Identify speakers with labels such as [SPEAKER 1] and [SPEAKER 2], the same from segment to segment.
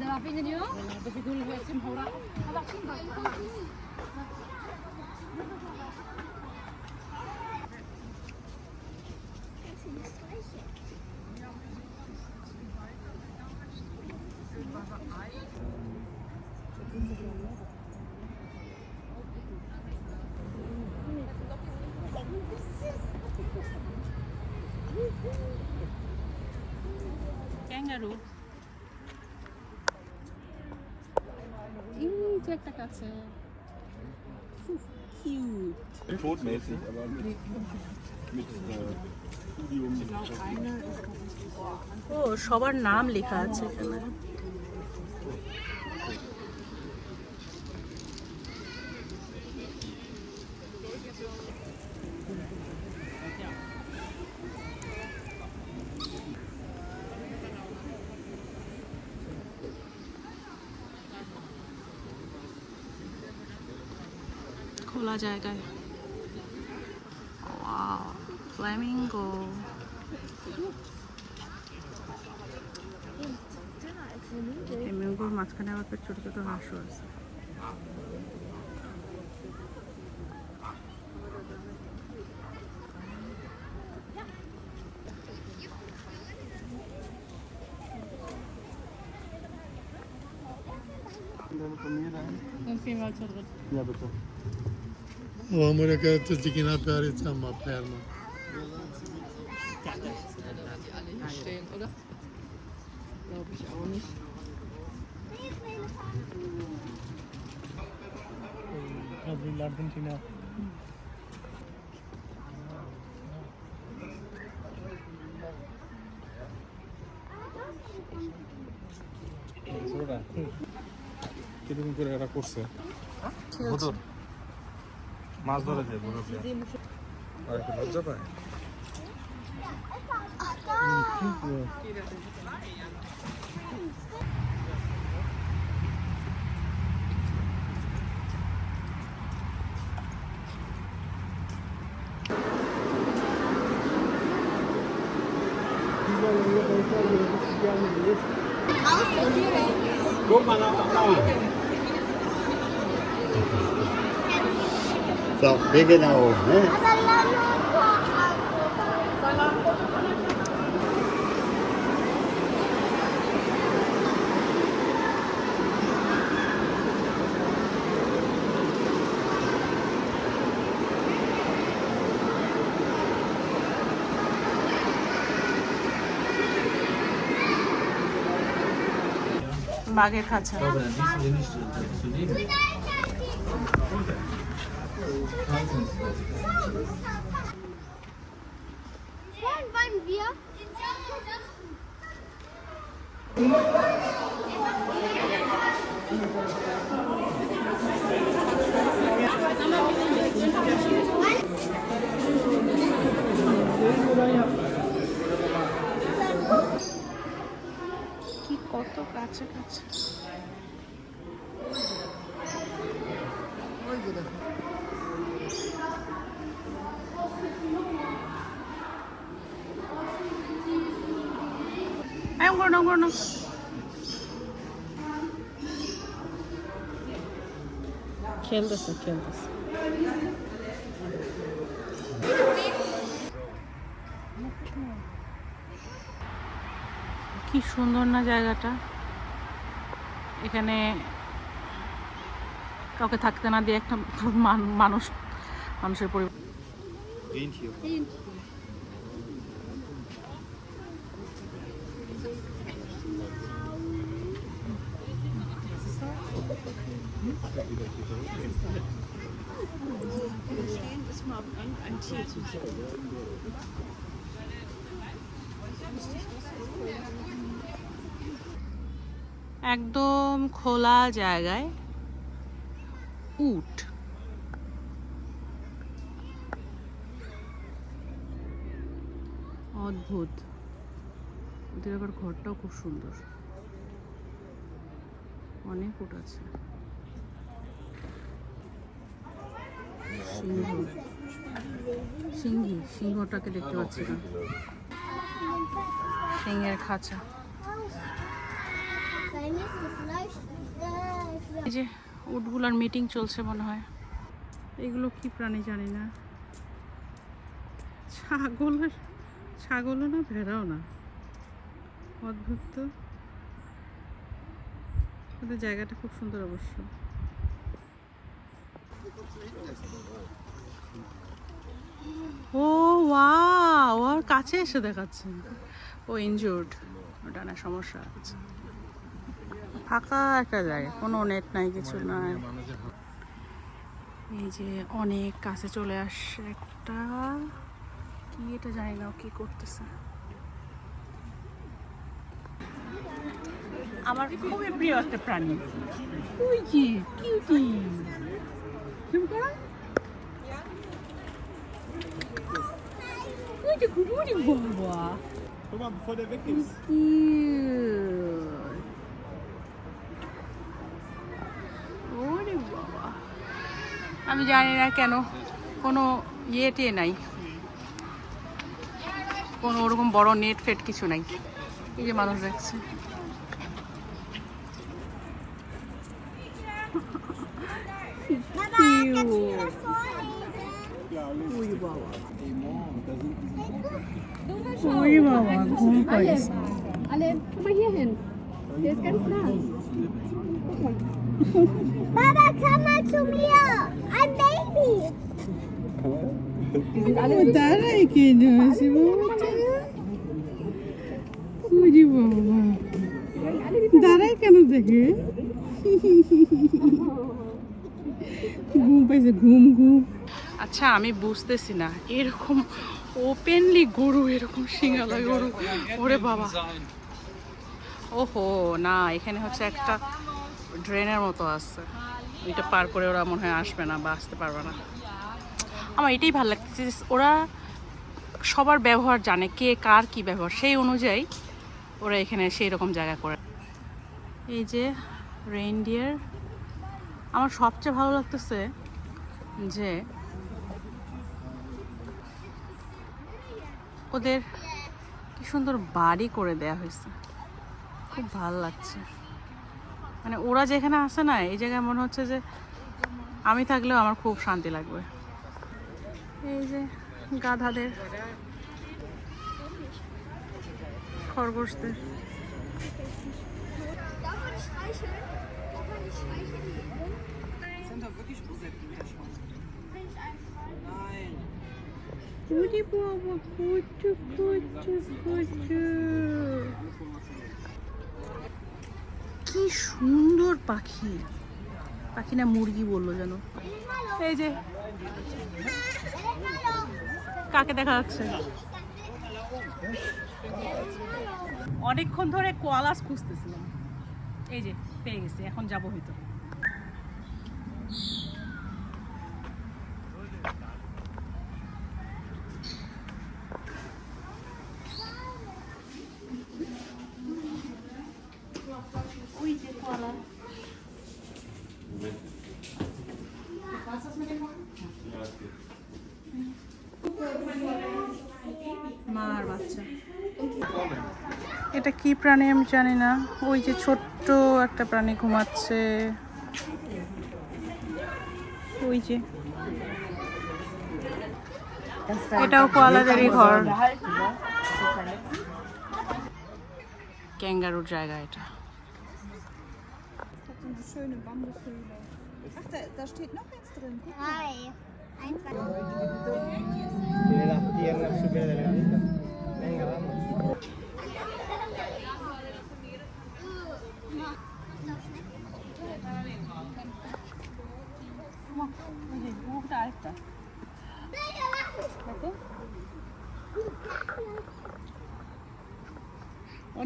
[SPEAKER 1] الزرافين اليوم
[SPEAKER 2] Kangaroo. একটা কাছে cute
[SPEAKER 3] Todmäßig, aber mit, mit äh, Studium.
[SPEAKER 2] ও সবার নাম লেখা আছে এখানে খোলা জায়গায় ফ্ল্যামিঙ্গো এই ম্যাঙ্গোর মাঝখানে আবার ছোট ছোট হাঁসও আছে
[SPEAKER 3] Ja, bitte.
[SPEAKER 4] Amore che tu ti china per il ma fermo. alle hier
[SPEAKER 2] stehen, oder? Glaube ich auch nicht. Budur.
[SPEAKER 3] মাছ ধরে যায় বড় আর একটু লজ্জা পায়
[SPEAKER 5] So, Wege nach oben. Ne?
[SPEAKER 2] বাঘের খাঁচা? কি কত কাছে কাছে এম করো না। খেলতেছে খেলতেছে। কি সুন্দর না জায়গাটা। এখানে কাউকে থাকতে না দিয়ে একটা মানুষ মানুষের পরিবার। একদম খোলা জায়গায় উট। অদ্ভুত। ওদের আবার ঘরটাও খুব সুন্দর। অনেক উট আছে। সিংহ, সিংহী সিংহটাকে দেখতে পাচ্ছি না। সিংহের খাঁচা। এই যে উটগুলার মিটিং চলছে মনে হয়। এগুলো কি প্রাণী জানি না। ছাগল ছাগলও না, ভেড়াও না। অদ্ভুত তো। জায়গাটা খুব সুন্দর অবশ্য। ও ওয়াও ওর কাছে এসে দেখাচ্ছে। ও ইনজুর্ড ওটা না সমস্যা আছে ফাঁকা একটা জায়গা কোনো নেট নাই কিছু নাই। এই যে অনেক কাছে চলে আসছে একটা কি এটা জানি না ও কি করতেছে। আমার খুবই প্রিয় একটা প্রাণী। যে কিউটি জুম করো ওই যে গুড়ি
[SPEAKER 3] Guck mal, bevor der weg ist.
[SPEAKER 2] Cute. ওরে বাবা আমি জানি না কেন কোনো ইয়েটে নাই। কোনো ওরকম বড় নেট ফেট কিছু নাই। এই যে মানুষ দেখছে। বাবা। ওই বাবা ঘুম পাইছে
[SPEAKER 1] Alle, guck mal hier hin. Der ist ganz nah.
[SPEAKER 6] Baba, komm mal zu mir. Ein Baby.
[SPEAKER 1] Die sind alle
[SPEAKER 2] ও দাঁড়াই কেন আছে বাবাটা ওরে বাবা দাঁড়াই কেন দেখে ঘুম পাইছে ঘুম ঘুম আচ্ছা আমি বুঝতেছি না। এরকম ওপেনলি গরু, এরকম সিঙ্গালা গরু। ওরে বাবা। ওহো, না, এখানে হচ্ছে একটা ড্রেনের মতো আছে। এটা পার করে ওরা মনে হয় আসবে না বা আসতে পারবে না। আমার এটাই ভালো লাগতেছে ওরা সবার ব্যবহার জানে কে কার কি ব্যবহার। সেই অনুযায়ী ওরা এখানে সেই রকম জায়গা করে। এই যে রেইনডিয়ার আমার সবচেয়ে ভালো লাগতেছে যে ওদের কি সুন্দর বাড়ি করে দেয়া হয়েছে। খুব ভালো লাগছে। মানে ওরা যেখানে আসে না, এই জায়গায় মনে হচ্ছে যে আমি থাকলেও আমার খুব শান্তি লাগবে। এই যে গাধাদের খরগোশদের। ওরে কি সুন্দর পাখি। পাখি না মুরগি বলল যেন। এই যে। কাকে দেখা যাচ্ছে? অনেকক্ষণ ধরে কোয়ালাস খুঁজতেছিলাম। এই যে, পেয়ে গেছি, এখন যাব হয়তো ওই যে কোয়ালা মার বাচ্চা এটা কি প্রাণী আমি জানি না। ওই যে ছোট্ট একটা প্রাণী ঘুমাচ্ছে। ওই যে। এটাও কোয়ালাদেরই ঘর। ক্যাঙ্গারুর জায়গা এটা।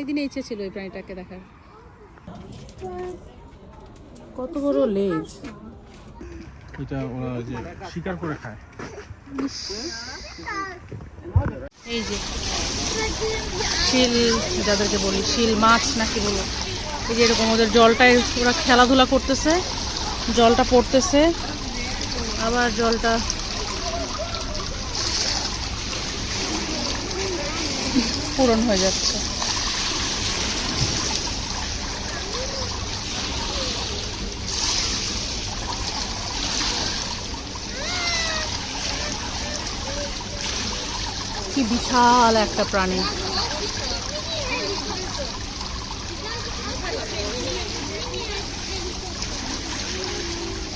[SPEAKER 2] অনেকদিন ইচ্ছে ছিল এই প্রাণীটাকে দেখার। কত বড় লেজ?
[SPEAKER 3] এটা ওরা যে শিকার করে খায়।
[SPEAKER 2] এই যে শিল যাদেরকে বলি শিল মাছ নাকি বলো। এই যে এরকম ওদের জলটায় ওরা খেলাধুলা করতেছে জলটা পড়তেছে। আবার জলটা পূরণ হয়ে যাচ্ছে। কি বিশাল একটা প্রাণী।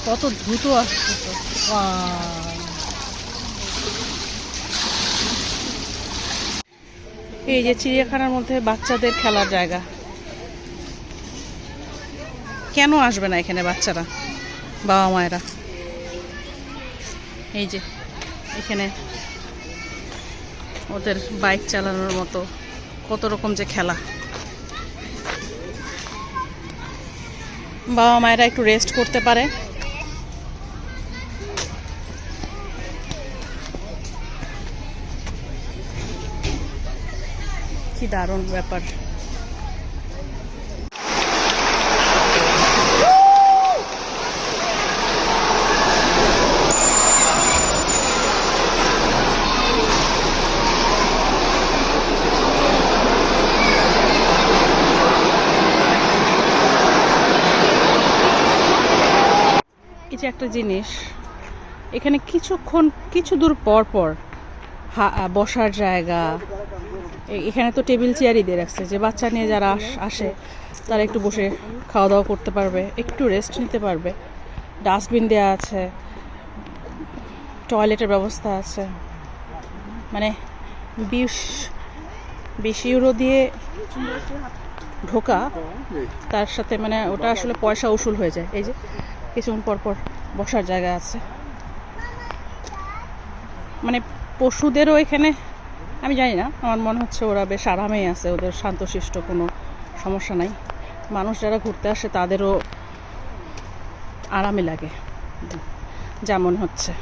[SPEAKER 2] কত দ্রুত আসছে এই যে চিড়িয়াখানার মধ্যে বাচ্চাদের খেলার জায়গা। কেন আসবে না এখানে বাচ্চারা বাবা মায়েরা এই যে, এখানে ওদের বাইক চালানোর মতো, কত রকম যে খেলা। বাবা মায়েরা একটু রেস্ট করতে পারে। কি দারুণ ব্যাপার। একটা জিনিস, এখানে কিছুক্ষণ, কিছু দূর পর পর বসার জায়গা এখানে তো টেবিল চেয়ারই দিয়ে রাখছে, যে বাচ্চা নিয়ে যারা আসে তারা একটু বসে খাওয়া দাওয়া করতে পারবে, একটু রেস্ট নিতে পারবে। ডাস্টবিন দেওয়া আছে টয়লেটের ব্যবস্থা আছে। মানে বিশ বিশ ইউরো দিয়ে ঢোকা, তার সাথে মানে ওটা আসলে পয়সা উসুল হয়ে যায়, এই যে কিছুক্ষণ পর পর। বসার জায়গা আছে। মানে পশুদেরও এখানে, আমি জানি না, আমার মনে হচ্ছে ওরা বেশ আরামেই আছে, ওদের শান্তশিষ্ট কোনো সমস্যা নাই। মানুষ যারা ঘুরতে আসে, তাদেরও আরামে লাগে, যা মনে হচ্ছে।